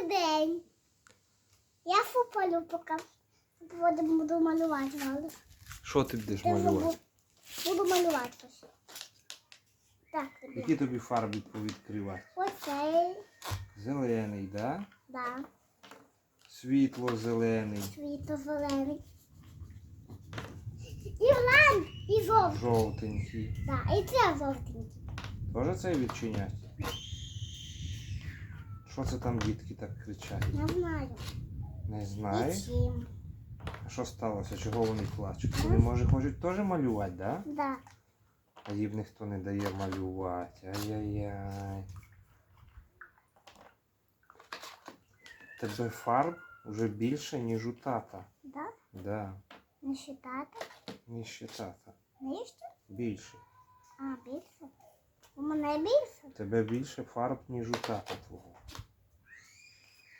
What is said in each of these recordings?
Добрий день. Я фупалю поки. Буду, буду малювати Що ти будеш малювати? Буду малювати щось. Так, Які тобі фарби повідкривати? Оцей. Зелений, да? Да. Світло-зелений, Світло зелений. І лан, і жовтий. жовтенький. Да, і це жовтенький. Тоже цей відчинять? Що це там дітки так кричать? Не знаю. Не І знаєш? А що сталося? Чого вони плачуть? Вони, може, хочуть теж малювати, да? Да. А їм ніхто не дає малювати. Ай-яй-яй. Тебе фарб вже більше, ніж у тата. Да? Да, Не считати. ніж ще тата. Ще? Більше. А, більше. У мене більше. Тебе більше фарб, ніж у тата.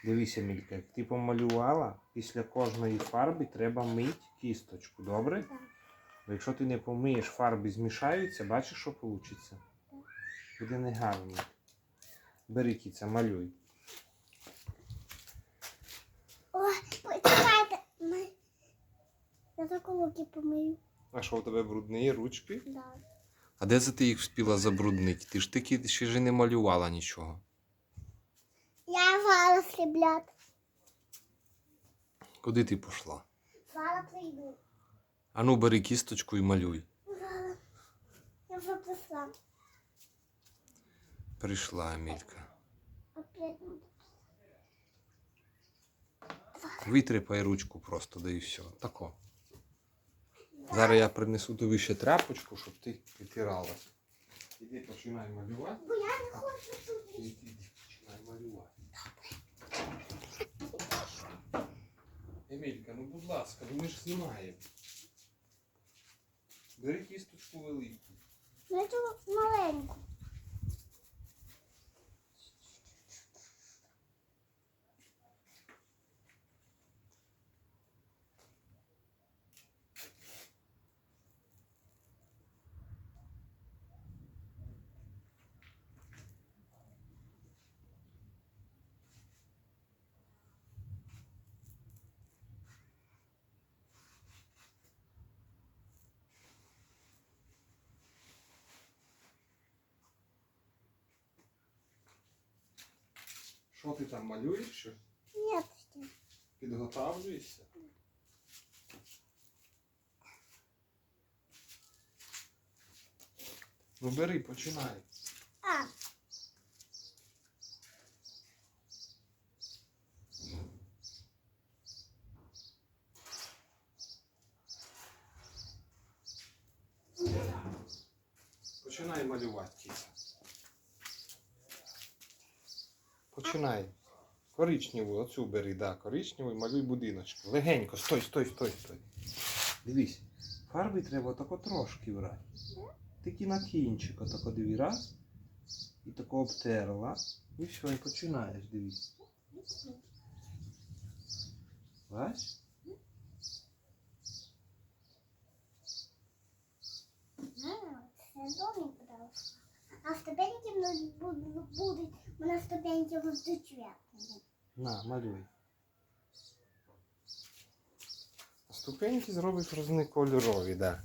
Дивися, Мілька, як ти помалювала, після кожної фарби треба мить кісточку, добре? Так. Бо якщо ти не помиєш, фарби змішаються, бачиш, що вийде? Буде негарно. Бери кіця, малюй. Ой, почекайте. Ми- Я таку руки помию. А що у тебе брудні ручки? Да. А де це ти їх встигла забруднити? Ти ж таки ще ж не малювала нічого. Я зараз, ребят. Куди ти пішла? Зараз прийду. Ану, бери кісточку і малюй. Я вже прийшла. Прийшла Амілька. Опять надо. Витріпай ручку просто, да і все. Тако. Зараз я принесу тобі ще тряпочку, щоб ти витиралась. Іди починай малювати. Бо я не хочу тут. Іди, іди, починай малювати. Емілька, ну будь ласка, ну ми ж знімаємо. Бери кісточку велику. Ну, цю маленьку. Що ти там малюєш? Що? Ні. Підготавлюєшся? Ну бери, починай. А. Починай малювати, Починай. Коричневу, оцю бери, да, коричневу і малюй будиночки. Легенько, стой, стой, стой, стой. Дивись, фарби треба тако трошки брати. Тільки на кінчик, отако диві раз. І тако обтерла. І все, і починаєш, дивись. Бач? А ступеньки нас будуть, у нас ступеньки цвітні. На, малюй. Ступеньки зробиш різнокольорові, да.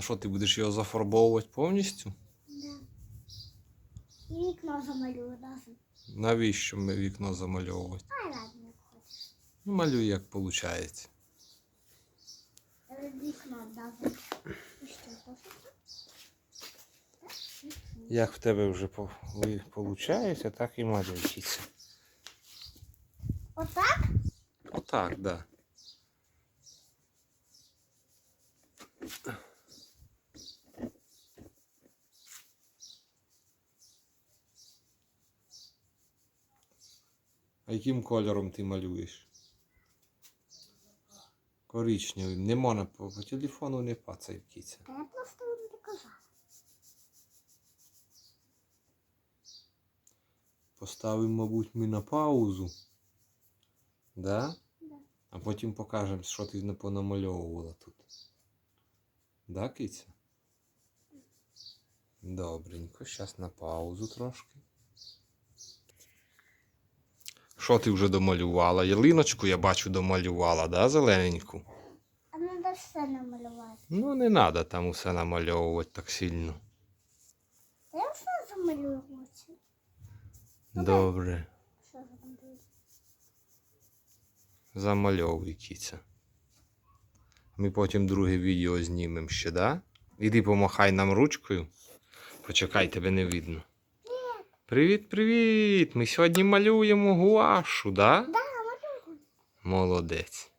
А що, ти будеш його зафарбовувати повністю? Да. І вікно замалюю разом. Навіщо ми вікно замальовувати? Ай, ладно, як хочеш. Ну, малюй, як виходить. Вікно разом. І що, хочеш? Як в тебе вже виходить, так і малюється. Отак? Отак, так. Да. А яким кольором ти малюєш? Коричневий. Не можна по, по телефону не пацай кіця. Я просто вам доказала. Поставимо, мабуть, ми на паузу. Да? Да. А потім покажемо, що ти не понамальовувала тут. Да, киця? Добренько, зараз на паузу трошки. Що ти вже домалювала? Ялиночку я бачу домалювала, да, зелененьку? А треба все намалювати. Ну, не треба там усе намальовувати так сильно. Та я все замалюю. Добре. Що? Замальовуй кіця. Ми потім друге відео знімемо ще, да? Іди помахай нам ручкою. Почекай, тебе не видно. Привіт, привіт! Ми сьогодні малюємо гуашу, да? Да, малюємо. Молодець.